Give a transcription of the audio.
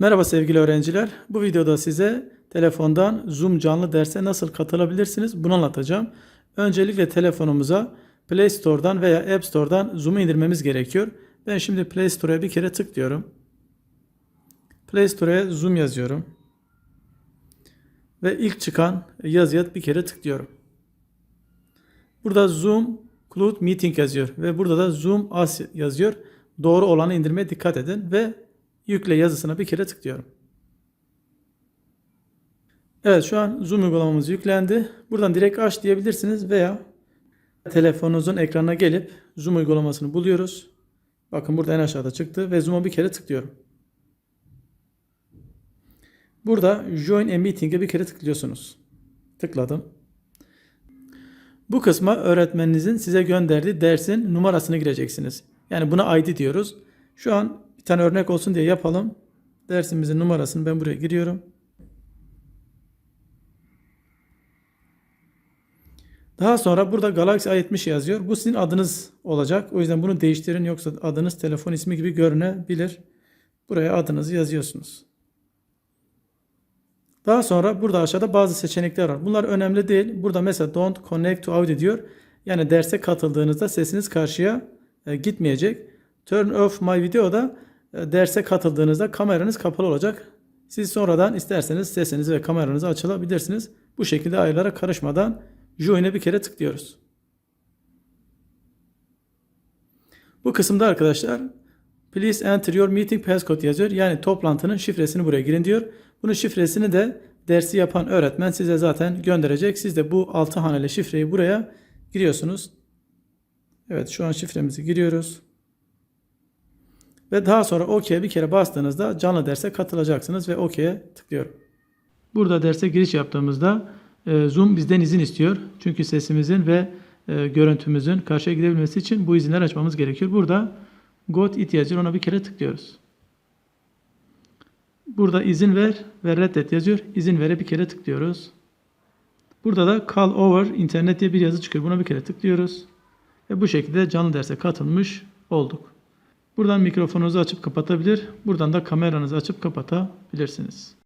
Merhaba sevgili öğrenciler. Bu videoda size telefondan Zoom canlı derse nasıl katılabilirsiniz bunu anlatacağım. Öncelikle telefonumuza Play Store'dan veya App Store'dan Zoom'u indirmemiz gerekiyor. Ben şimdi Play Store'a bir kere tıklıyorum. Play Store'a Zoom yazıyorum. Ve ilk çıkan yazıya bir kere tıklıyorum. Burada Zoom Cloud Meeting yazıyor ve burada da Zoom As yazıyor. Doğru olanı indirmeye dikkat edin ve yükle yazısına bir kere tıklıyorum. Evet şu an Zoom uygulamamız yüklendi. Buradan direkt aç diyebilirsiniz veya telefonunuzun ekranına gelip Zoom uygulamasını buluyoruz. Bakın burada en aşağıda çıktı ve Zoom'a bir kere tıklıyorum. Burada Join a Meeting'e bir kere tıklıyorsunuz. Tıkladım. Bu kısma öğretmeninizin size gönderdiği dersin numarasını gireceksiniz. Yani buna ID diyoruz. Şu an bir tane örnek olsun diye yapalım. Dersimizin numarasını ben buraya giriyorum. Daha sonra burada Galaxy A70 yazıyor. Bu sizin adınız olacak. O yüzden bunu değiştirin yoksa adınız telefon ismi gibi görünebilir. Buraya adınızı yazıyorsunuz. Daha sonra burada aşağıda bazı seçenekler var. Bunlar önemli değil. Burada mesela don't connect to audio diyor. Yani derse katıldığınızda sesiniz karşıya e, gitmeyecek. Turn off my video da derse katıldığınızda kameranız kapalı olacak. Siz sonradan isterseniz sesinizi ve kameranızı açılabilirsiniz. Bu şekilde ayarlara karışmadan Join'e bir kere tıklıyoruz. Bu kısımda arkadaşlar Please enter your meeting passcode yazıyor. Yani toplantının şifresini buraya girin diyor. Bunun şifresini de dersi yapan öğretmen size zaten gönderecek. Siz de bu 6 haneli şifreyi buraya giriyorsunuz. Evet şu an şifremizi giriyoruz. Ve daha sonra OK'ye bir kere bastığınızda canlı derse katılacaksınız ve OK'ye tıklıyorum. Burada derse giriş yaptığımızda e, Zoom bizden izin istiyor. Çünkü sesimizin ve e, görüntümüzün karşıya gidebilmesi için bu izinler açmamız gerekiyor. Burada Got it yazıyor. Ona bir kere tıklıyoruz. Burada izin ver ve reddet yazıyor. İzin vere bir kere tıklıyoruz. Burada da call over internet diye bir yazı çıkıyor. Buna bir kere tıklıyoruz. Ve bu şekilde canlı derse katılmış olduk. Buradan mikrofonunuzu açıp kapatabilir. Buradan da kameranızı açıp kapatabilirsiniz.